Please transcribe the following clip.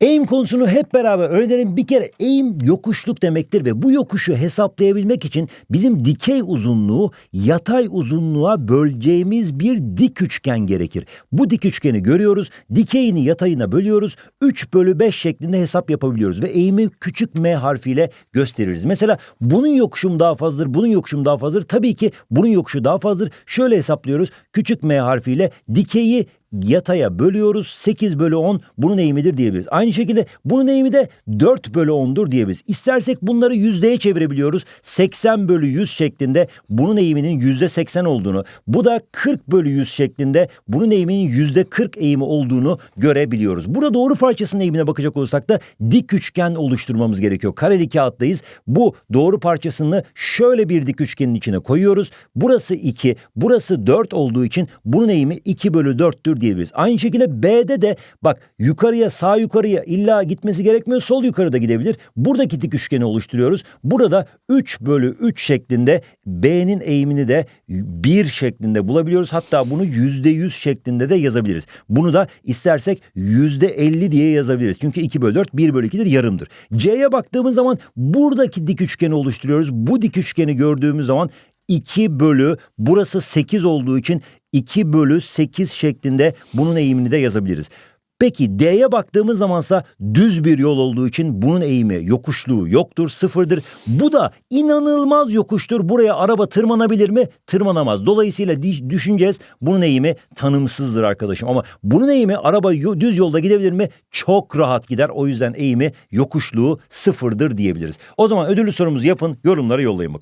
Eğim konusunu hep beraber öğrenelim. Bir kere eğim yokuşluk demektir ve bu yokuşu hesaplayabilmek için bizim dikey uzunluğu yatay uzunluğa böleceğimiz bir dik üçgen gerekir. Bu dik üçgeni görüyoruz. Dikeyini yatayına bölüyoruz. 3 bölü 5 şeklinde hesap yapabiliyoruz ve eğimi küçük m harfiyle gösteririz. Mesela bunun yokuşum daha fazladır, bunun yokuşum daha fazladır. Tabii ki bunun yokuşu daha fazladır. Şöyle hesaplıyoruz. Küçük m harfiyle dikeyi yataya bölüyoruz. 8 bölü 10 bunun eğimidir diyebiliriz. Aynı şekilde bunun eğimi de 4 bölü 10'dur diyebiliriz. İstersek bunları yüzdeye çevirebiliyoruz. 80 bölü 100 şeklinde bunun eğiminin yüzde 80 olduğunu, bu da 40 bölü 100 şeklinde bunun eğiminin yüzde 40 eğimi olduğunu görebiliyoruz. Burada doğru parçasının eğimine bakacak olursak da dik üçgen oluşturmamız gerekiyor. Kareli kağıttayız. Bu doğru parçasını şöyle bir dik üçgenin içine koyuyoruz. Burası 2, burası 4 olduğu için bunun eğimi 2 bölü 4'tür diyebiliriz. Aynı şekilde B'de de bak yukarıya sağ yukarıya illa gitmesi gerekmiyor. Sol yukarıda gidebilir. Buradaki dik üçgeni oluşturuyoruz. Burada 3 bölü 3 şeklinde B'nin eğimini de 1 şeklinde bulabiliyoruz. Hatta bunu %100 şeklinde de yazabiliriz. Bunu da istersek %50 diye yazabiliriz. Çünkü 2 bölü 4 1 bölü 2'dir yarımdır. C'ye baktığımız zaman buradaki dik üçgeni oluşturuyoruz. Bu dik üçgeni gördüğümüz zaman 2 bölü burası 8 olduğu için 2 bölü 8 şeklinde bunun eğimini de yazabiliriz. Peki D'ye baktığımız zamansa düz bir yol olduğu için bunun eğimi yokuşluğu yoktur, sıfırdır. Bu da inanılmaz yokuştur. Buraya araba tırmanabilir mi? Tırmanamaz. Dolayısıyla düşüneceğiz bunun eğimi tanımsızdır arkadaşım. Ama bunun eğimi araba düz yolda gidebilir mi? Çok rahat gider. O yüzden eğimi yokuşluğu sıfırdır diyebiliriz. O zaman ödüllü sorumuzu yapın, yorumlara yollayın bakalım.